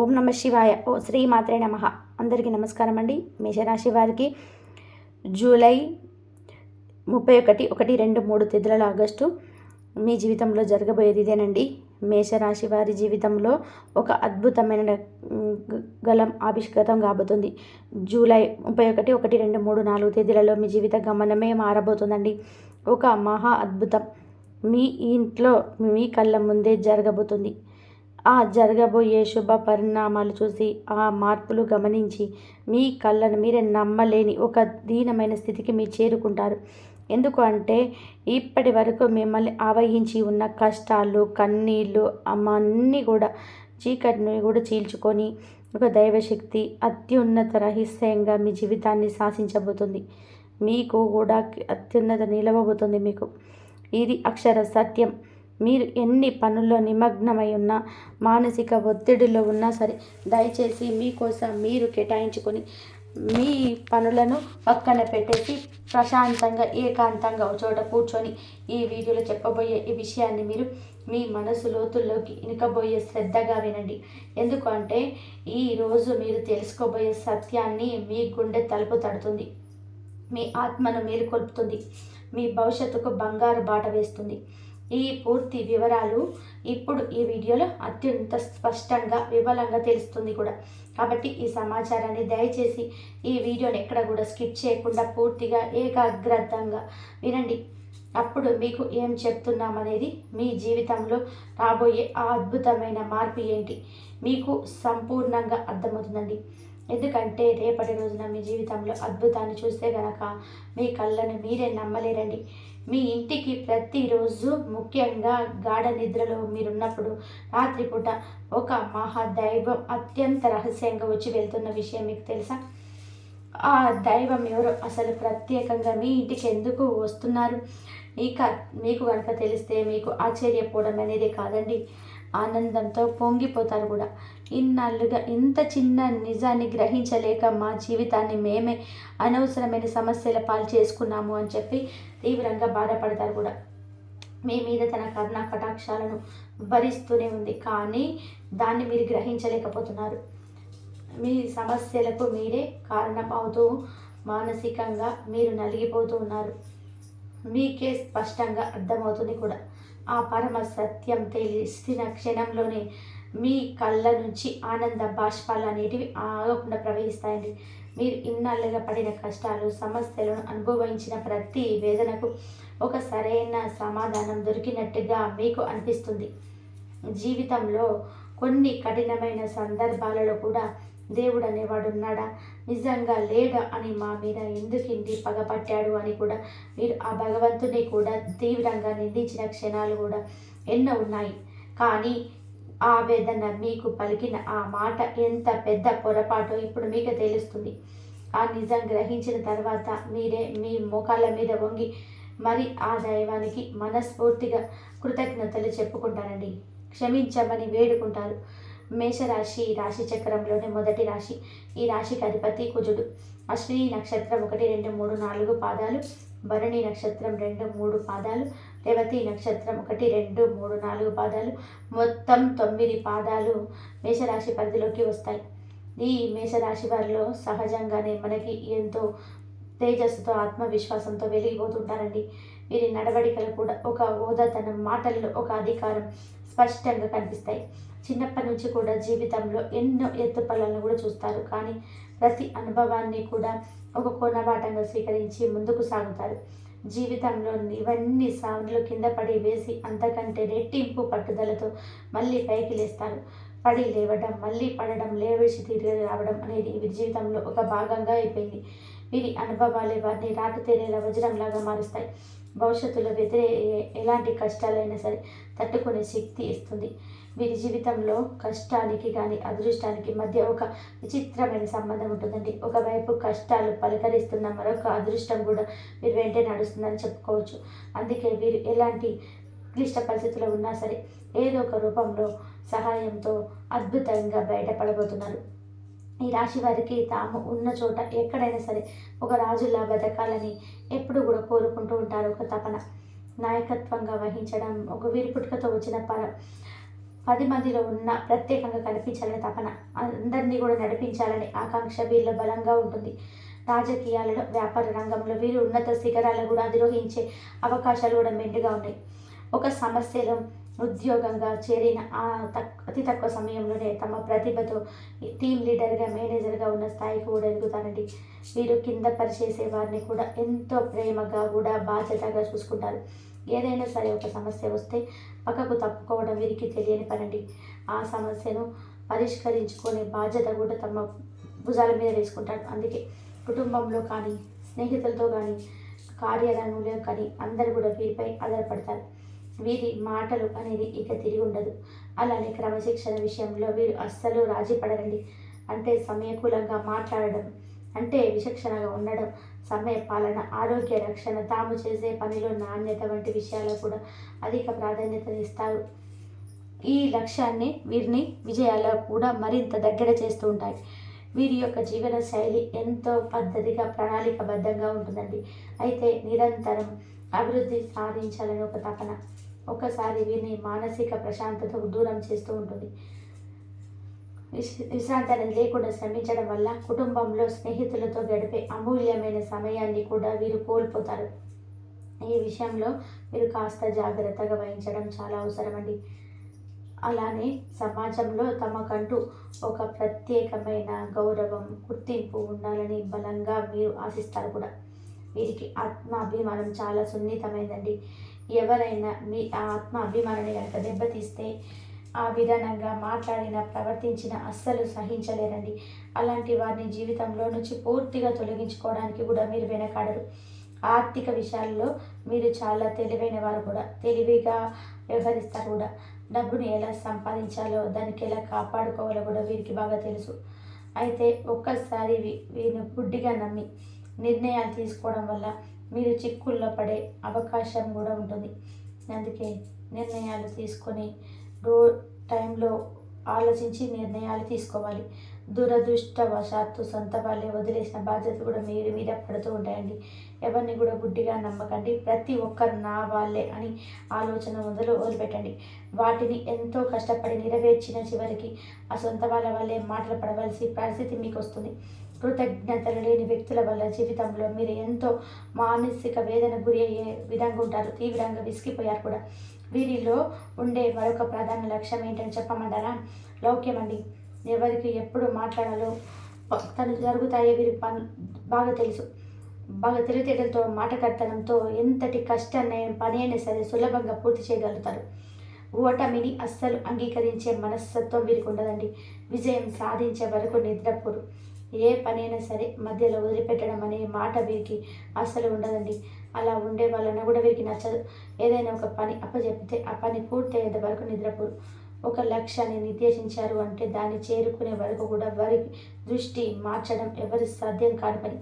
ఓం నమ శివాయ. ఓ శ్రీ మాత్రే నమ. అందరికీ నమస్కారం అండి. మేషరాశి వారికి జూలై ముప్పై ఒకటి ఒకటి రెండు మూడు తేదీల ఆగస్టు మీ జీవితంలో జరగబోయేది ఇదేనండి. మేషరాశి వారి జీవితంలో ఒక అద్భుతమైన గలం ఆవిష్కృతం కాబోతుంది. జూలై ముప్పై ఒకటి ఒకటి రెండు మూడు నాలుగు తేదీలలో మీ జీవిత గమనమే మారబోతుందండి. ఒక మహా అద్భుతం. మీ ఇంట్లో మీ కళ్ళ ముందే జరగబోతుంది. ఆ జరగబోయే శుభ పరిణామాలు చూసి ఆ మార్పులు గమనించి మీ కళ్ళను మీరే నమ్మలేని ఒక దీనమైన స్థితికి మీరు చేరుకుంటారు. ఎందుకు అంటే ఇప్పటి వరకు మిమ్మల్ని ఆవహించి ఉన్న కష్టాలు కన్నీళ్ళు అమ్మ అన్నీ కూడా చీకటిని కూడా చీల్చుకొని ఒక దైవశక్తి అత్యున్నత రహస్యంగా మీ జీవితాన్ని శాసించబోతుంది. మీకు కూడా అత్యున్నత నిలవబోతుంది మీకు. ఇది అక్షర సత్యం. మీరు ఎన్ని పనుల్లో నిమగ్నమై ఉన్నా మానసిక ఒత్తిడిలో ఉన్నా సరే దయచేసి మీకోసం మీరు కేటాయించుకొని మీ పనులను పక్కన పెట్టేసి ప్రశాంతంగా ఏకాంతంగా ఒక చోట కూర్చొని ఈ వీడియోలో చెప్పబోయే ఈ విషయాన్ని మీరు మీ మనసు లోతుల్లోకి ఇనకబోయే శ్రద్ధగా వినండి. ఎందుకంటే ఈరోజు మీరు తెలుసుకోబోయే సత్యాన్ని మీ గుండె తలుపు తడుతుంది. మీ ఆత్మను మేలుకొల్పుతుంది. మీ భవిష్యత్తుకు బంగారు బాట వేస్తుంది. ఈ పూర్తి వివరాలు ఇప్పుడు ఈ వీడియోలో అత్యంత స్పష్టంగా వివరంగా తెలుస్తుంది కూడా. కాబట్టి ఈ సమాచారాన్ని దయచేసి ఈ వీడియోని ఎక్కడ కూడా స్కిప్ చేయకుండా పూర్తిగా ఏకాగ్రతంగా వినండి. అప్పుడు మీకు ఏం చెప్తున్నామనేది మీ జీవితంలో రాబోయే ఆ అద్భుతమైన మార్పు ఏంటి? మీకు సంపూర్ణంగా అర్థమవుతుందండి. ఎందుకంటే రేపటి రోజున మీ జీవితంలో అద్భుతాన్ని చూస్తే కనుక మీ కళ్ళను మీరే నమ్మలేరండి. మీ ఇంటికి ప్రతిరోజు ముఖ్యంగా గాఢ నిద్రలో మీరున్నప్పుడు రాత్రిపూట ఒక మహాదైవం అత్యంత రహస్యంగా వచ్చి వెళ్తున్న విషయం మీకు తెలుసా? ఆ దైవం ఎవరు? అసలు ప్రత్యేకంగా మీ ఇంటికి ఎందుకు వస్తున్నారు? ఇక మీకు కనుక తెలిస్తే మీకు ఆశ్చర్యపోవడం అనేది కాదండి. ఆనందంతో పొంగిపోతారు కూడా. ఇన్నాళ్ళుగా ఇంత చిన్న నిజాన్ని గ్రహించలేక మా జీవితాన్ని మేమే అనవసరమైన సమస్యల పాలు చేసుకున్నాము అని చెప్పి తీవ్రంగా బాధపడతారు కూడా. మీ మీద తన కర్ణ కటాక్షాలను భరిస్తూనే ఉంది. కానీ దాన్ని మీరు గ్రహించలేకపోతున్నారు. మీ సమస్యలకు మీరే కారణం అవుతూ మానసికంగా మీరు నలిగిపోతూ ఉన్నారు. మీకే స్పష్టంగా అర్థమవుతుంది కూడా. ఆ పరమ సత్యం తెలిసిన క్షణంలోనే మీ కళ్ళ నుంచి ఆనంద బాష్పాలు అనేటివి ఆగకుండా ప్రవహిస్తాయండి. మీరు ఇన్నాళ్ళుగా పడిన కష్టాలు సమస్యలను అనుభవించిన ప్రతి వేదనకు ఒక సరైన సమాధానం దొరికినట్టుగా మీకు అనిపిస్తుంది. జీవితంలో కొన్ని కఠినమైన సందర్భాలలో కూడా దేవుడు అనేవాడు ఉన్నాడా? నిజంగా లేడా అని మా మీద ఎందుకింది పగపట్టాడు అని కూడా మీరు ఆ భగవంతుని కూడా తీవ్రంగా నిందించిన క్షణాలు కూడా ఎన్నో ఉన్నాయి. కానీ ఆ వేదన మీకు పలికిన ఆ మాట ఎంత పెద్ద పొరపాటో ఇప్పుడు మీకు తెలుస్తుంది. ఆ నిజం గ్రహించిన తర్వాత మీరే మీ మోకాళ్ళ మీద వంగి మరి ఆ దైవానికి మనస్ఫూర్తిగా కృతజ్ఞతలు చెప్పుకుంటారండి. క్షమించమని వేడుకుంటారు. మేషరాశి రాశి చక్రంలోని మొదటి రాశి ఈ రాశికి అధిపతి కుజుడు. అశ్విని నక్షత్రం ఒకటి రెండు మూడు నాలుగు పాదాలు. భరణి నక్షత్రం రెండు మూడు పాదాలు. రేవతి నక్షత్రం ఒకటి రెండు మూడు నాలుగు పాదాలు మొత్తం తొమ్మిది పాదాలు మేషరాశి పరిధిలోకి వస్తాయి. ఈ మేషరాశి వారిలో సహజంగానే మనకి ఎంతో తేజస్సుతో ఆత్మవిశ్వాసంతో వెలిగిపోతుంటారండి. వీరి నడవడికలు కూడా ఒక ఓదతనం మాటల్లో ఒక అధికారం స్పష్టంగా కనిపిస్తాయి. చిన్నప్పటి నుంచి కూడా జీవితంలో ఎన్నో ఎత్తుపల్లను కూడా చూస్తారు. కానీ ప్రతి అనుభవాన్ని కూడా ఒక కోణపాఠంగా స్వీకరించి ముందుకు సాగుతారు. జీవితంలో ఇవన్నీ సాగులు కింద పడి వేసి అంతకంటే రెట్టింపు పట్టుదలతో మళ్ళీ పైకి లేస్తారు. పడి లేవడం మళ్ళీ పడడం లేవేసి తిరిగి రావడం అనేది వీరి జీవితంలో ఒక భాగంగా అయిపోయింది. వీరి అనుభవాలే వారిని రాటు తేలేలా వజ్రంలాగా మారుస్తాయి. భవిష్యత్తులో వ్యతిరే ఎలాంటి కష్టాలైనా సరే తట్టుకునే శక్తి ఇస్తుంది. వీరి జీవితంలో కష్టానికి కానీ అదృష్టానికి మధ్య ఒక విచిత్రమైన సంబంధం ఉంటుందండి. ఒకవైపు కష్టాలు పలకరిస్తున్న మరొక అదృష్టం కూడా వీరు వెంటే నడుస్తుందని చెప్పుకోవచ్చు. అందుకే వీరు ఎలాంటి క్లిష్ట పరిస్థితుల్లో ఉన్నా సరే ఏదో ఒక రూపంలో సహాయంతో అద్భుతంగా బయటపడబోతున్నారు. ఈ రాశి వారికి తాము ఉన్న చోట ఎక్కడైనా సరే ఒక రాజులా బతకాలని ఎప్పుడు కూడా కోరుకుంటూ ఉంటారు ఒక తపన. నాయకత్వంగా వహించడం ఒక వీరి పుట్టుకతో వచ్చిన పర పది మందిలో ఉన్న ప్రత్యేకంగా కనిపించాలని తపన. అందరినీ కూడా నడిపించాలని ఆకాంక్ష. వీళ్ళ బలంగా ఉంటుంది. రాజకీయాలలో వ్యాపార రంగంలో వీరు ఉన్నత శిఖరాలను కూడా అధిరోహించే అవకాశాలు కూడా మెండుగా ఉన్నాయి. ఒక సమస్యలో ఉద్యోగంగా చేరిన ఆ తక్ అతి తక్కువ సమయంలోనే తమ ప్రతిభతో టీం లీడర్గా మేనేజర్గా ఉన్న స్థాయికి కూడా ఎదుగుతారండి వీరు కింద పరిచేసే వారిని కూడా ఎంతో ప్రేమగా కూడా బాధ్యతగా చూసుకుంటారు. ఏదైనా సరే ఒక సమస్య వస్తే పక్కకు తప్పుకోవడం వీరికి తెలియని పనండి. ఆ సమస్యను పరిష్కరించుకునే బాధ్యత కూడా తమ భుజాల మీద వేసుకుంటారు. అందుకే కుటుంబంలో కానీ స్నేహితులతో కానీ కార్యాలయంలో కానీ అందరు కూడా వీరిపై ఆధారపడతారు. వీరి మాటలు అనేది ఇక తిరిగి ఉండదు. అలానే క్రమశిక్షణ విషయంలో వీరు అస్సలు రాజీ పడరండి. అంటే సమయకూలంగా మాట్లాడడం అంటే విచక్షణగా ఉండడం సమయ పాలన ఆరోగ్య రక్షణ తాము చేసే పనిలో నాణ్యత వంటి విషయాలకు కూడా అధిక ప్రాధాన్యతనిస్తారు ఈ లక్ష్యాన్ని వీరిని విజయాల్లో కూడా మరింత దగ్గర చేస్తూ ఉంటాయి. వీరి యొక్క జీవన శైలి ఎంతో పద్ధతిగా ప్రణాళికబద్ధంగా ఉంటుందండి. అయితే నిరంతరం అభివృద్ధి సాధించాలని ఒక తపన. ఒకసారి వీరిని మానసిక ప్రశాంతతకు దూరం చేస్తూ ఉంటుంది. విశ్రాంతి లేకుండా శ్రమించడం వల్ల కుటుంబంలో స్నేహితులతో గడిపే అమూల్యమైన సమయాన్ని కూడా వీరు కోల్పోతారు. ఈ విషయంలో మీరు కాస్త జాగ్రత్తగా వహించడం చాలా అవసరం అండి అలానే సమాజంలో తమకంటూ ఒక ప్రత్యేకమైన గౌరవం గుర్తింపు ఉండాలని బలంగా మీరు ఆశిస్తారు కూడా. వీరికి ఆత్మాభిమానం చాలా సున్నితమైందండి. ఎవరైనా మీ ఆ ఆత్మ అభిమానాన్ని కనుక దెబ్బతీస్తే ఆ విధానంగా మాట్లాడిన ప్రవర్తించిన అస్సలు సహించలేరండి. అలాంటి వారిని జీవితంలో నుంచి పూర్తిగా తొలగించుకోవడానికి కూడా మీరు వెనకాడరు. ఆర్థిక విషయాల్లో మీరు చాలా తెలివైన వారు కూడా తెలివిగా వ్యవహరిస్తారు కూడా డబ్బుని ఎలా సంపాదించాలో దానికి ఎలా కాపాడుకోవాలో కూడా వీరికి బాగా తెలుసు. అయితే ఒక్కసారి వీరిని గుడ్డిగా నమ్మి నిర్ణయాలు తీసుకోవడం వల్ల మీరు చిక్కుల్లో పడే అవకాశం కూడా ఉంటుంది. అందుకే నిర్ణయాలు తీసుకొని రో టైంలో ఆలోచించి నిర్ణయాలు తీసుకోవాలి. దురదృష్టవశాత్తు సొంత వాళ్ళే వదిలేసిన బాధ్యత కూడా మీరు మీద పడుతూ ఉంటాయండి. ఎవరిని కూడా గుడ్డిగా నమ్మకండి. ప్రతి ఒక్కరు నా వాళ్ళే అని ఆలోచన మొదలు వదిలిపెట్టండి. వాటిని ఎంతో కష్టపడి నెరవేర్చిన చివరికి ఆ సొంత వాళ్ళ వల్లే మాటలు పడవలసి పరిస్థితి మీకు వస్తుంది కృతజ్ఞతలు లేని వ్యక్తుల వల్ల జీవితంలో మీరు ఎంతో మానసిక వేదన గురి అయ్యే విధంగా ఉంటారు. తీవ్రంగా విసిగిపోయారు కూడా. వీరిలో ఉండే మరొక ప్రధాన లక్ష్యం ఏంటని చెప్పమంటారా? లౌక్యం అండి ఎవరికి ఎప్పుడు మాట్లాడాలో తను జరుగుతాయో వీరికి పని. బాగా తెలుసు. బాగా తెలివితేటలతో మాటకర్తనంతో ఎంతటి కష్టాన్ని పని అయినా సరే సులభంగా పూర్తి చేయగలుగుతారు. ఓటమిని అస్సలు అంగీకరించే మనస్తత్వం వీరికి ఉండదండి. విజయం సాధించే వరకు నిద్రపోరు. ఏ పనైనా సరే మధ్యలో వదిలిపెట్టడం అనే మాట వీరికి అస్సలు ఉండదండి. అలా ఉండే వాళ్ళని కూడా వీరికి నచ్చదు. ఏదైనా ఒక పని అప్పచెప్తే ఆ పని పూర్తయ్యేంత వరకు నిద్రపోరు. ఒక లక్ష్యాన్ని నిర్దేశించారు అంటే దాన్ని చేరుకునే వరకు కూడా వారి దృష్టి మార్చడం ఎవరి సాధ్యం కాని పని.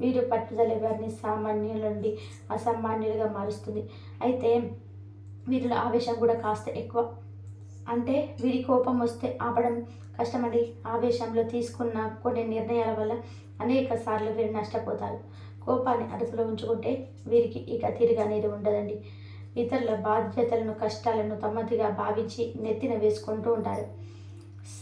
వీరు పట్టుదల ఎవరిని సామాన్యుల నుండి అసామాన్యులుగా మారుస్తుంది. అయితే వీరిలో ఆవేశం కూడా కాస్త ఎక్కువ. అంటే వీరి కోపం వస్తే ఆపడం కష్టమండి. ఆవేశంలో తీసుకున్న కొన్ని నిర్ణయాల వల్ల అనేక సార్లు వీరు నష్టపోతారు. కోపాన్ని అదుపులో ఉంచుకుంటే వీరికి ఇక తిరిగనేది ఉండదండి. ఇతరుల బాధ్యతలను కష్టాలను తమ్మదిగా భావించి నెత్తిన వేసుకుంటూ ఉంటారు.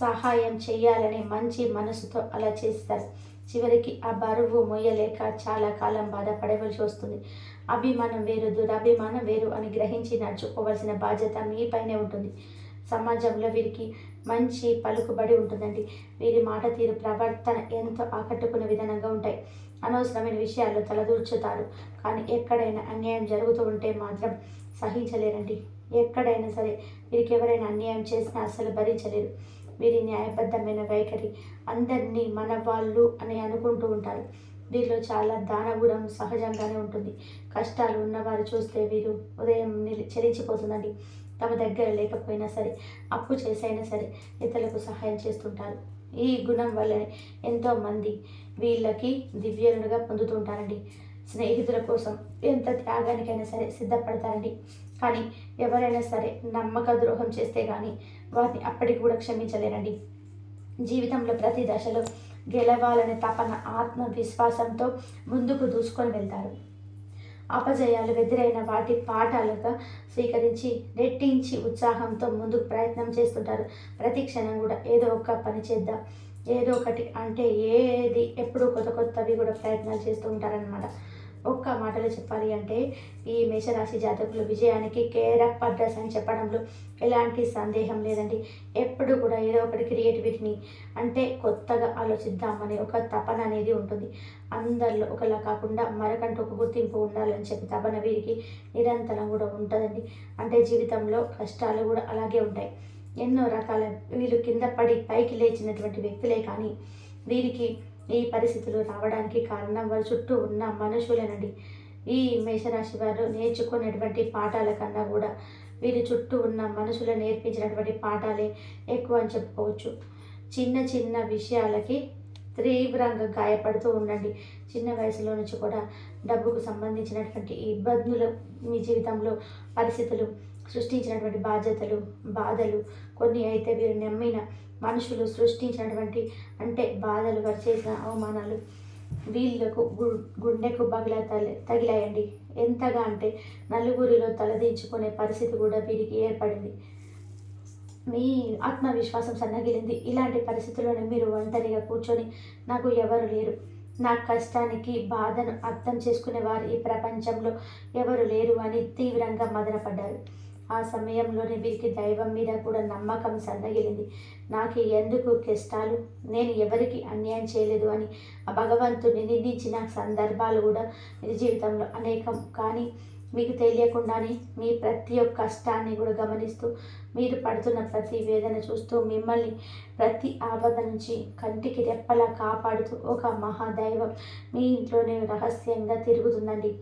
సహాయం చేయాలనే మంచి మనసుతో అలా చేస్తారు. చివరికి ఆ బరువు మొయ్యలేక చాలా కాలం బాధపడవలసి వస్తుంది. అభిమానం వేరు దురభిమానం వేరు అని గ్రహించి నడుచుకోవాల్సిన బాధ్యత మీపైనే ఉంటుంది. సమాజంలో వీరికి మంచి పలుకుబడి ఉంటుందండి. వీరి మాట తీరు ప్రవర్తన ఎంతో ఆకట్టుకునే విధానంగా ఉంటాయి. అనవసరమైన విషయాల్లో తలదూర్చుతారు. కానీ ఎక్కడైనా అన్యాయం జరుగుతూ ఉంటే మాత్రం సహించలేరండి. ఎక్కడైనా సరే వీరికి ఎవరైనా అన్యాయం చేసినా అసలు భరించలేరు. వీరి న్యాయబద్ధమైన వైఖరి అందరినీ మన వాళ్ళు అని అనుకుంటూ ఉంటారు. వీరిలో చాలా దానగుణం సహజంగానే ఉంటుంది. కష్టాలు ఉన్నవారు చూస్తే వీరు ఉదయం చెలించిపోతుందండి. తమ దగ్గర లేకపోయినా సరే అప్పు చేసైనా సరే ఇతరులకు సహాయం చేస్తుంటారు. ఈ గుణం వల్లనే ఎంతోమంది వీళ్ళకి దివ్యనుడిగా పొందుతుంటారండి. స్నేహితుల కోసం ఎంత త్యాగానికైనా సరే సిద్ధపడతారండి. కానీ ఎవరైనా సరే నమ్మక ద్రోహం చేస్తే కానీ వారిని అప్పటికి కూడా క్షమించలేరండి. జీవితంలో ప్రతి దశలో గెలవాలనే తపన ఆత్మవిశ్వాసంతో ముందుకు దూసుకొని వెళ్తారు. అపజయాలు ఎదురైన వాటి పాఠాలుగా స్వీకరించి రెట్టించి ఉత్సాహంతో ముందుకు ప్రయత్నం చేస్తుంటారు. ప్రతి క్షణం కూడా ఏదో ఒక పని చేద్దాం. ఏదో ఒకటి అంటే ఏది ఎప్పుడు కొత్త కొత్తవి కూడా ప్రయత్నాలు చేస్తూ ఉంటారనమాట ఒక్క మాటలో చెప్పాలి అంటే ఈ మేషరాశి జాతకులు విజయానికి కేరప్ అడ్రస్ అని చెప్పడంలో ఎలాంటి సందేహం లేదండి. ఎప్పుడు కూడా ఏదో ఒకటి క్రియేటివిటీని అంటే కొత్తగా ఆలోచిద్దామనే ఒక తపన అనేది ఉంటుంది. అందరిలో ఒకలా కాకుండా మరకంటూ ఒక గుర్తింపు ఉండాలని చెప్పి తపన వీరికి నిరంతరం కూడా ఉంటుందండి. అంటే జీవితంలో కష్టాలు కూడా అలాగే ఉంటాయి. ఎన్నో రకాల వీళ్ళు కింద పడి పైకి లేచినటువంటి వ్యక్తులే కానీ వీరికి ఈ పరిస్థితులు రావడానికి కారణం వారి చుట్టూ ఉన్న మనుషులేనండి. ఈ మేషరాశి వారు నేర్చుకునేటువంటి పాఠాల కన్నా కూడా వీరి చుట్టూ ఉన్న మనుషులు నేర్పించినటువంటి పాఠాలే ఎక్కువ అని చెప్పుకోవచ్చు. చిన్న చిన్న విషయాలకి తీవ్రంగా గాయపడుతూ ఉండండి. చిన్న వయసులో నుంచి కూడా డబ్బుకు సంబంధించినటువంటి ఇబ్బందులు మీ జీవితంలో పరిస్థితులు సృష్టించినటువంటి బాధ్యతలు బాధలు కొన్ని అయితే వీరు నమ్మిన మనుషులు సృష్టించినటువంటి అంటే బాధలు వారు చేసిన అవమానాలు వీళ్ళకు గుండెకు బగిల తల తగిలాయండి. ఎంతగా అంటే నలుగురిలో తలదించుకునే పరిస్థితి కూడా వీరికి ఏర్పడింది. మీ ఆత్మవిశ్వాసం సన్నగిలింది. ఇలాంటి పరిస్థితుల్లోనే మీరు ఒంటరిగా కూర్చొని నాకు ఎవరు లేరు. నా కష్టానికి బాధను అర్థం చేసుకునే వారు ఈ ప్రపంచంలో ఎవరు లేరు అని తీవ్రంగా మదనపడ్డారు. ఆ సమయంలోనే వీరికి దైవం మీద కూడా నమ్మకం సన్నగిలింది నాకు ఎందుకు కష్టాలు? నేను ఎవరికి అన్యాయం చేయలేదు అని ఆ భగవంతుని నిందించిన సందర్భాలు కూడా నిజ జీవితంలో అనేకం. కానీ మీకు తెలియకుండానే మీ ప్రతి ఒక్క కష్టాన్ని కూడా గమనిస్తూ మీరు పడుతున్న ప్రతి వేదన చూస్తూ మిమ్మల్ని ప్రతి ఆపద నుంచి కంటికి రెప్పలా కాపాడుతూ ఒక మహాదైవం మీ ఇంట్లోనే రహస్యంగా తిరుగుతుందండి.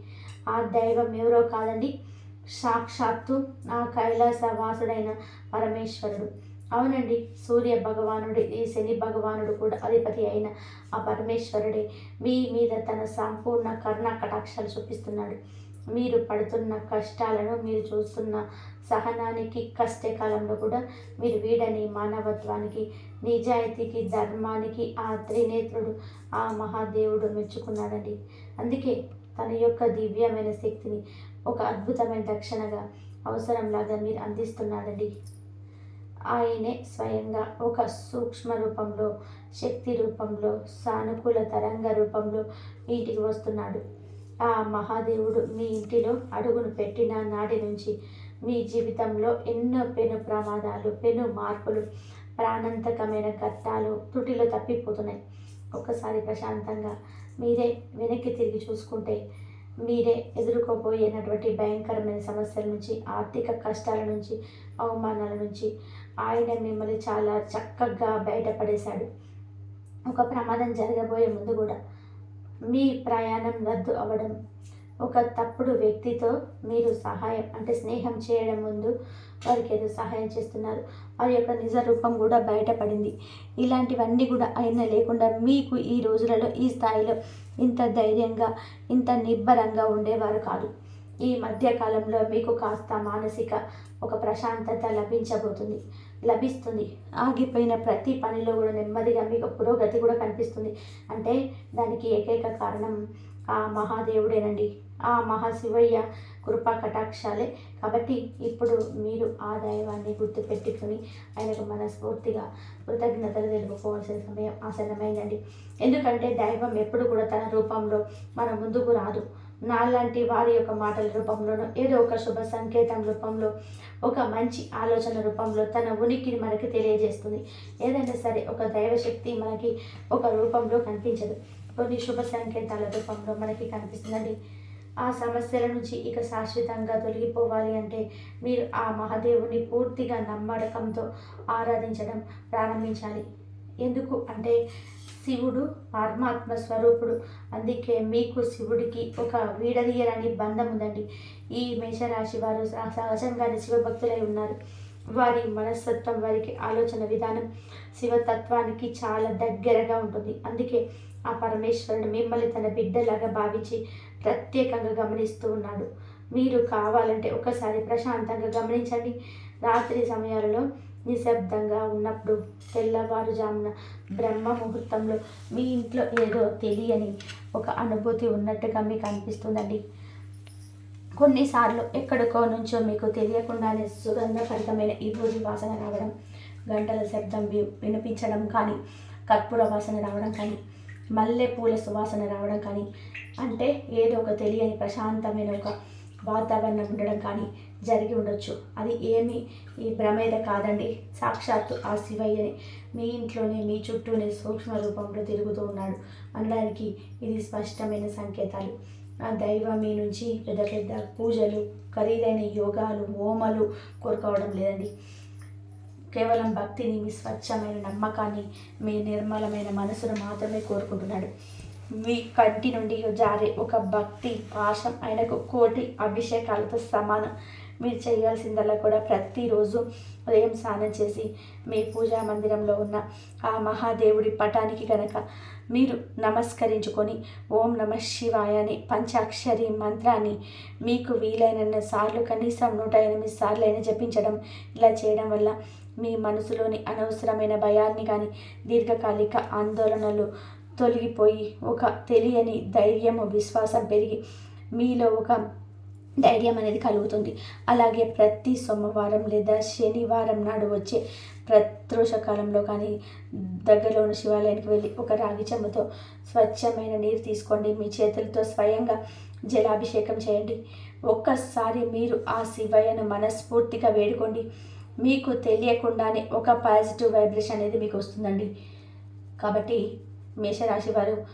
ఆ దైవం ఎవరో కాదండి సాక్షాత్తు ఆ కైలాసవాసుడైన పరమేశ్వరుడు. అవునండి సూర్య భగవానుడి ఈ శని భగవానుడు కూడా అధిపతి అయిన ఆ పరమేశ్వరుడే. మీ మీద తన సంపూర్ణ కర్ణ కటాక్షాలు చూపిస్తున్నాడు. మీరు పడుతున్న కష్టాలను మీరు చూస్తున్న సహనానికి కష్టకాలంలో కూడా మీరు వీడని మానవత్వానికి నిజాయితీకి ధర్మానికి ఆ త్రినేత్రుడు ఆ మహాదేవుడు మెచ్చుకున్నాడండి. అందుకే తన యొక్క దివ్యమైన శక్తిని ఒక అద్భుతమైన రక్షణగా అవసరంలాగా మీరు అందిస్తున్నాడండి. ఆయనే స్వయంగా ఒక సూక్ష్మ రూపంలో శక్తి రూపంలో సానుకూల తరంగ రూపంలో ఇంటికి వస్తున్నాడు. ఆ మహాదేవుడు మీ ఇంటిలో అడుగును పెట్టిన నాటి నుంచి మీ జీవితంలో ఎన్నో పెను ప్రమాదాలు పెను మార్పులు ప్రాణాంతకమైన కట్టాలు తుటిలో తప్పిపోతున్నాయి. ఒకసారి ప్రశాంతంగా మీరే వెనక్కి తిరిగి చూసుకుంటే మీరే ఎదుర్కోబోయేనటువంటి భయంకరమైన సమస్యల నుంచి ఆర్థిక కష్టాల నుంచి అవమానాల నుంచి ఆయన మిమ్మల్ని చాలా చక్కగా బయటపడేశాడు. ఒక ప్రమాదం జరగబోయే ముందు కూడా మీ ప్రయాణం రద్దు అవ్వడం ఒక తప్పుడు వ్యక్తితో మీరు సహాయం అంటే స్నేహం చేయడం ముందు వారికి ఏదో సహాయం చేస్తున్నారు. వారి యొక్క నిజ రూపం కూడా బయటపడింది. ఇలాంటివన్నీ కూడా అయినా లేకుండా మీకు ఈ రోజులలో ఈ స్థాయిలో ఇంత ధైర్యంగా ఇంత నిబ్బరంగా ఉండేవారు కాదు. ఈ మధ్యకాలంలో మీకు కాస్త మానసిక ఒక ప్రశాంతత లభించబోతుంది లభిస్తుంది. ఆగిపోయిన ప్రతి పనిలో కూడా నెమ్మదిగా మీకు పురోగతి కూడా కనిపిస్తుంది. అంటే దానికి ఏకైక కారణం ఆ మహాదేవుడేనండి. ఆ మహాశివయ్య కృపా కటాక్షాలే. కాబట్టి ఇప్పుడు మీరు ఆ దైవాన్ని గుర్తుపెట్టుకుని ఆయనకు మనస్ఫూర్తిగా కృతజ్ఞతలు తెలుపుకోవాల్సిన సమయం ఆసన్నమైందండి. ఎందుకంటే దైవం ఎప్పుడు కూడా తన రూపంలో మన ముందుకు రాదు. నాలాంటి వారి యొక్క మాటల రూపంలోనో ఏదో ఒక శుభ సంకేతం రూపంలో ఒక మంచి ఆలోచన రూపంలో తన ఉనికిని మనకి తెలియజేస్తుంది. ఏదైనా సరే ఒక దైవశక్తి మనకి ఒక రూపంలో కనిపించదు. కొన్ని శుభ సంకేతాల రూపంలో మనకి కనిపిస్తుందండి. ఆ సమస్యల నుంచి ఇక శాశ్వతంగా తొలగిపోవాలి అంటే మీరు ఆ మహాదేవుని పూర్తిగా నమ్మడకంతో ఆరాధించడం ప్రారంభించాలి. ఎందుకు అంటే శివుడు పరమాత్మ స్వరూపుడు. అందుకే మీకు శివుడికి ఒక వీడదీయరాని బంధం ఉందండి. ఈ మేషరాశి వారు సహజంగానే శివభక్తులై ఉన్నారు. వారి మనస్తత్వం వారికి ఆలోచన విధానం శివతత్వానికి చాలా దగ్గరగా ఉంటుంది. అందుకే ఆ పరమేశ్వరుడు మిమ్మల్ని తన బిడ్డలాగా భావించి ప్రత్యేకంగా గమనిస్తూ ఉన్నాడు. మీరు కావాలంటే ఒకసారి ప్రశాంతంగా గమనించండి. రాత్రి సమయాలలో నిశ్శబ్దంగా ఉన్నప్పుడు తెల్లవారుజామున బ్రహ్మ ముహూర్తంలో మీ ఇంట్లో ఏదో తెలియని ఒక అనుభూతి ఉన్నట్టుగా మీకు అనిపిస్తుందండి. కొన్నిసార్లు ఎక్కడికో నుంచో మీకు తెలియకుండానే సుగంధభరితమైన ఈ రోజు వాసన రావడం గంటల శబ్దం వినిపించడం కానీ కర్పూర వాసన రావడం కానీ మల్లె పూల సువాసన రావడం కానీ అంటే ఏదో ఒక తెలియని ప్రశాంతమైన ఒక వాతావరణం ఉండడం కానీ జరిగి ఉండొచ్చు. అది ఏమి ఈ భ్రమేద కాదండి. సాక్షాత్తు ఆ శివయ్యని. మీ ఇంట్లోనే మీ చుట్టూనే సూక్ష్మ రూపంలో తిరుగుతూ ఉన్నాడు. అనడానికి ఇది స్పష్టమైన సంకేతాలు. ఆ దైవం మీ నుంచి పెద్ద పెద్ద పూజలు ఖరీదైన యోగాలు హోమలు కోరుకోవడం లేదండి. కేవలం భక్తిని మీ స్వచ్ఛమైన నమ్మకాన్ని మీ నిర్మలమైన మనసును మాత్రమే కోరుకుంటున్నాడు. మీ కంటి నుండి జారే ఒక భక్తి పాశం ఆయనకు కోటి అభిషేకాలతో సమానం. మీరు చేయాల్సిందల్లా కూడా ప్రతిరోజు ఉదయం స్నానం చేసి మీ పూజా మందిరంలో ఉన్న ఆ మహాదేవుడి పటానికి కనుక మీరు నమస్కరించుకొని ఓం నమ శివాయ అని పంచాక్షరి మంత్రాన్ని మీకు వీలైన సార్లు కనీసం నూట ఎనిమిది సార్లు అయినా జపించడం ఇలా చేయడం వల్ల మీ మనసులోని అనవసరమైన భయాన్ని కానీ దీర్ఘకాలిక ఆందోళనలు తొలగిపోయి ఒక తెలియని ధైర్యము విశ్వాసం పెరిగి మీలో ఒక ధైర్యం అనేది కలుగుతుంది. అలాగే ప్రతి సోమవారం లేదా శనివారం నాడు వచ్చే ప్రత్రోషకాలంలో కానీ దగ్గరలో ఉన్న శివాలయానికి వెళ్ళి ఒక రాగి చెమ్మతో స్వచ్ఛమైన నీరు తీసుకోండి. మీ చేతులతో స్వయంగా జలాభిషేకం చేయండి. ఒక్కసారి మీరు ఆ శివయ్యను మనస్ఫూర్తిగా వేడుకోండి. మీకు తెలియకుండానే ఒక పాజిటివ్ వైబ్రేషన్ అనేది మీకు వస్తుందండి. కాబట్టి మేషరాశి వారు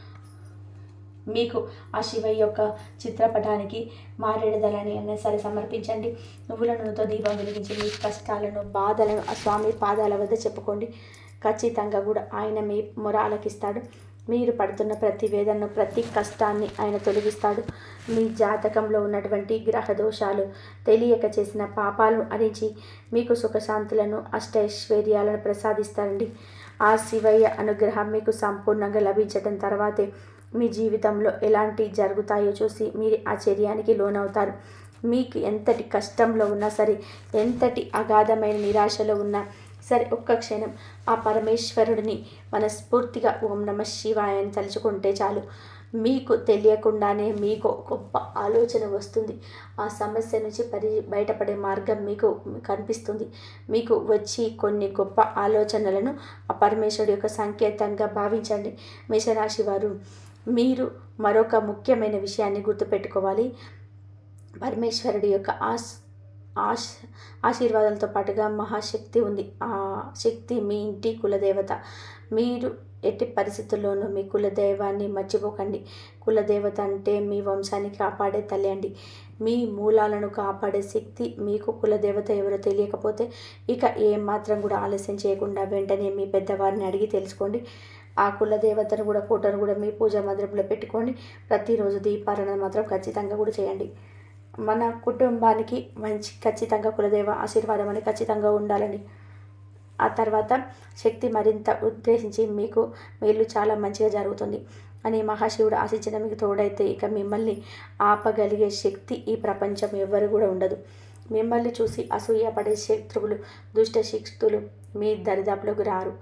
మీకు ఆ శివయ్య యొక్క చిత్రపటానికి మారేడుదలని అయినా సరే సమర్పించండి. నువ్వుల నూనెతో దీపం వెలిగించి మీ కష్టాలను బాధలను ఆ స్వామి పాదాల వద్ద చెప్పుకోండి. ఖచ్చితంగా కూడా ఆయన మీ మొరాలకిస్తాడు. మీరు పడుతున్న ప్రతి వేదనను ప్రతి కష్టాన్ని ఆయన తొలగిస్తాడు. మీ జాతకంలో ఉన్నటువంటి గ్రహ దోషాలు తెలియక చేసిన పాపాలను అరించి మీకు సుఖశాంతులను అష్టైశ్వర్యాలను ప్రసాదిస్తారండి. ఆ శివయ్య అనుగ్రహం మీకు సంపూర్ణంగా లభించడం తర్వాతే మీ జీవితంలో ఎలాంటి జరుగుతాయో చూసి మీరు ఆశ్చర్యానికి లోనవుతారు. మీకు ఎంతటి కష్టంలో ఉన్నా సరే ఎంతటి అగాధమైన నిరాశలో ఉన్నా సరే ఒక్క క్షణం ఆ పరమేశ్వరుడిని మనస్ఫూర్తిగా ఓం నమ శివాయని తలుచుకుంటే చాలు. మీకు తెలియకుండానే మీకు గొప్ప ఆలోచన వస్తుంది. ఆ సమస్య నుంచి పరి బయటపడే మార్గం మీకు కనిపిస్తుంది. మీకు వచ్చి కొన్ని గొప్ప ఆలోచనలను ఆ పరమేశ్వరుడు యొక్క సంకేతంగా భావించండి. మేషరాశి వారు మీరు మరొక ముఖ్యమైన విషయాన్ని గుర్తుపెట్టుకోవాలి. పరమేశ్వరుడి యొక్క ఆశ ఆశ ఆశీర్వాదాలతో పాటుగా మహాశక్తి ఉంది. ఆ శక్తి మీ ఇంటి కులదేవత. మీరు ఎట్టి పరిస్థితుల్లోనూ మీ కులదైవాన్ని మర్చిపోకండి. కులదేవత అంటే మీ వంశాన్ని కాపాడే తల్లి అండి. మీ మూలాలను కాపాడే శక్తి మీకు కులదేవత ఎవరో తెలియకపోతే ఇక ఏమాత్రం కూడా ఆలస్యం చేయకుండా వెంటనే మీ పెద్దవారిని అడిగి తెలుసుకోండి. ఆ కుల దేవతను కూడా ఫోటోను కూడా మీ పూజా మందిరంలో పెట్టుకోండి. ప్రతిరోజు దీపారాధన మాత్రం ఖచ్చితంగా కూడా చేయండి. మన కుటుంబానికి మంచి ఖచ్చితంగా కులదేవ ఆశీర్వాదం అని ఖచ్చితంగా ఉండాలండి. ఆ తర్వాత శక్తి మరింత ఉద్దేశించి మీకు మేలు చాలా మంచిగా జరుగుతుంది అని మహాశివుడు ఆశించిన మీకు తోడైతే ఇక మిమ్మల్ని ఆపగలిగే శక్తి ఈ ప్రపంచం ఎవ్వరు కూడా ఉండదు. మిమ్మల్ని చూసి అసూయపడే శత్రువులు దుష్ట శక్తులు మీ దరిదాపులకు రారు.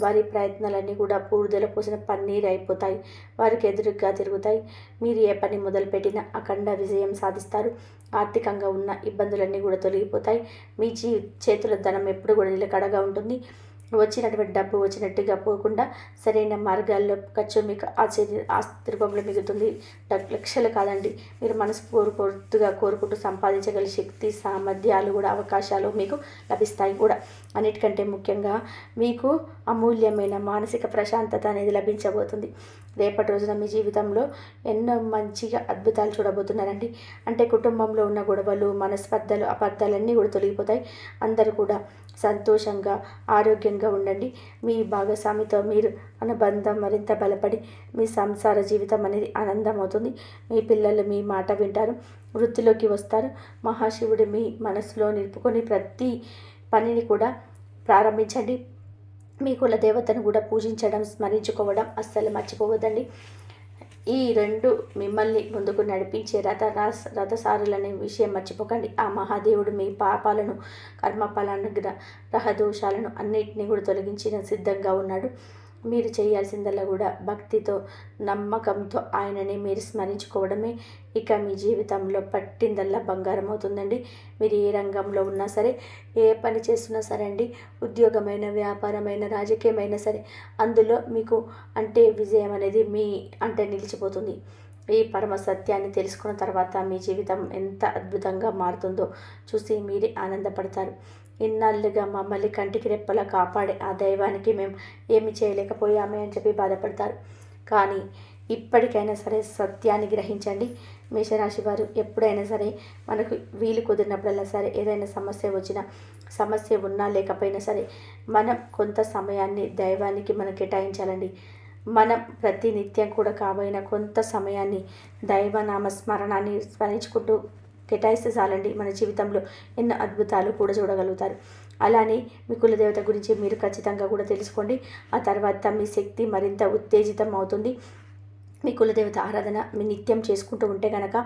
వారి ప్రయత్నాలన్నీ కూడా పూర్దల పోసిన పన్నీరు అయిపోతాయి. వారికి ఎదురుగా తిరుగుతాయి. మీరు ఏ పని మొదలుపెట్టినా అఖండ విజయం సాధిస్తారు. ఆర్థికంగా ఉన్న ఇబ్బందులన్నీ కూడా తొలగిపోతాయి. మీ జీ చేతుల ధనం ఎప్పుడు కూడా నిలకడగా ఉంటుంది. వచ్చినటువంటి డబ్బు వచ్చినట్టుగా పోకుండా సరైన మార్గాల్లో ఖర్చు మీకు ఆశ్చర్య ఆస్తి రూపంలో మిగులుతుంది లక్షలు కాదండి. మీరు మనసు కోరుకోరుగా కోరుకుంటూ సంపాదించగల శక్తి సామర్థ్యాలు కూడా అవకాశాలు మీకు లభిస్తాయి కూడా. అన్నిటికంటే ముఖ్యంగా మీకు అమూల్యమైన మానసిక ప్రశాంతత అనేది లభించబోతుంది. రేపటి రోజున మీ జీవితంలో ఎన్నో మంచిగా అద్భుతాలు చూడబోతున్నారండి. అంటే కుటుంబంలో ఉన్న గొడవలు మనస్పర్ధలు అబద్ధాలన్నీ కూడా తొలగిపోతాయి. అందరూ కూడా సంతోషంగా ఆరోగ్యంగా ఉండండి. మీ భాగస్వామితో మీరు అనుబంధం మరింత బలపడి మీ సంసార జీవితం అనేది ఆనందం అవుతుంది మీ పిల్లలు మీ మాట వింటారు వృత్తిలోకి వస్తారు. మహాశివుడు మీ మనసులో నిలుపుకొని ప్రతి పనిని కూడా ప్రారంభించండి. మీ కుల దేవతను కూడా పూజించడం స్మరించుకోవడం అస్సలు మర్చిపోవద్దండి. ఈ రెండు మిమ్మల్ని ముందుకు నడిపించే రథ రథసారులనే విషయం మర్చిపోకండి. ఆ మహాదేవుడు మీ పాపాలను కర్మఫలాలను గ్రహదోషాలను అన్నిటినీ కూడా తొలగించిన సిద్ధంగా ఉన్నాడు. మీరు చేయాల్సిందల్లా కూడా భక్తితో నమ్మకంతో ఆయనని మీరు స్మరించుకోవడమే ఇక మీ జీవితంలో పట్టిందల్లా బంగారం అవుతుందండి మీరు ఏ రంగంలో ఉన్నా సరే ఏ పని చేస్తున్నా సరే అండి ఉద్యోగమైన వ్యాపారమైన రాజకీయమైనా సరే అందులో మీకు అంటే విజయం అనేది మీ అంటే నిలిచిపోతుంది. ఈ పరమ సత్యాన్ని తెలుసుకున్న తర్వాత మీ జీవితం ఎంత అద్భుతంగా మారుతుందో చూసి మీరే ఆనందపడతారు. ఇన్నాళ్ళుగా మమ్మల్ని కంటికి రెప్పలా కాపాడే ఆ దైవానికి మేము ఏమి చేయలేకపోయామే అని చెప్పి బాధపడతారు. కానీ ఇప్పటికైనా సరే సత్యాన్ని గ్రహించండి. మేషరాశి వారు ఎప్పుడైనా సరే మనకు వీలు కుదిరినప్పుడల్లా సరే ఏదైనా సమస్య వచ్చినా సమస్య ఉన్నా లేకపోయినా సరే మనం కొంత సమయాన్ని దైవానికి మనం కేటాయించాలండి. మనం ప్రతినిత్యం కూడా కాబోయిన కొంత సమయాన్ని దైవనామ స్మరణాన్ని స్మరించుకుంటూ కేటాయిస్తే చాలండి మన జీవితంలో ఎన్నో అద్భుతాలు కూడా చూడగలుగుతారు. అలానే మీ కులదేవత గురించి మీరు ఖచ్చితంగా కూడా తెలుసుకోండి. ఆ తర్వాత మీ శక్తి మరింత ఉత్తేజితం అవుతుంది. మీ కులదేవత ఆరాధన మీ నిత్యం చేసుకుంటూ ఉంటే కనుక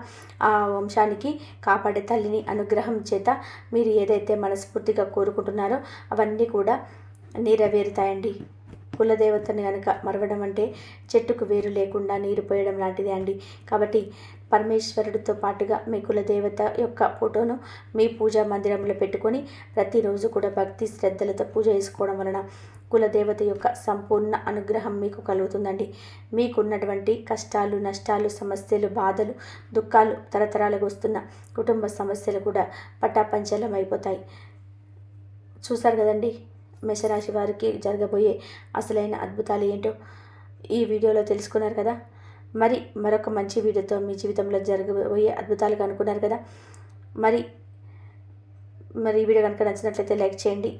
ఆ వంశానికి కాపాడే తల్లిని అనుగ్రహం చేత మీరు ఏదైతే మనస్ఫూర్తిగా కోరుకుంటున్నారో అవన్నీ కూడా నెరవేరుతాయండి. కులదేవతని కనుక మరవడం అంటే చెట్టుకు వేరు లేకుండా నీరు పోయడం లాంటిదే అండి. కాబట్టి పరమేశ్వరుడితో పాటుగా మీ కులదేవత యొక్క ఫోటోను మీ పూజా మందిరంలో పెట్టుకొని ప్రతిరోజు కూడా భక్తి శ్రద్ధలతో పూజ చేసుకోవడం వలన కులదేవత యొక్క సంపూర్ణ అనుగ్రహం మీకు కలుగుతుందండి. మీకున్నటువంటి కష్టాలు నష్టాలు సమస్యలు బాధలు దుఃఖాలు తరతరాలకు వస్తున్న కుటుంబ సమస్యలు కూడా పటాపంచలం అయిపోతాయి. చూసారు కదండి మేషరాశి వారికి జరగబోయే అసలైన అద్భుతాలు ఏంటో ఈ వీడియోలో తెలుసుకున్నారు కదా. మరి మరొక మంచి వీడియోతో మీ జీవితంలో జరగబోయే అద్భుతాలు అనుకున్నారు కదా? మరి మరి ఈ వీడియో కనుక నచ్చినట్లయితే లైక్ చేయండి.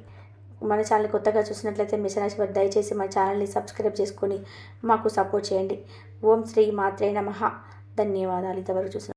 మన ఛానల్ కొత్తగా చూసినట్లయితే మిషన్ వారు దయచేసి మా ఛానల్ని సబ్స్క్రైబ్ చేసుకొని మాకు సపోర్ట్ చేయండి. ఓం శ్రీ మాత్రే నమ. ధన్యవాదాలు. ఇంతవరకు చూసిన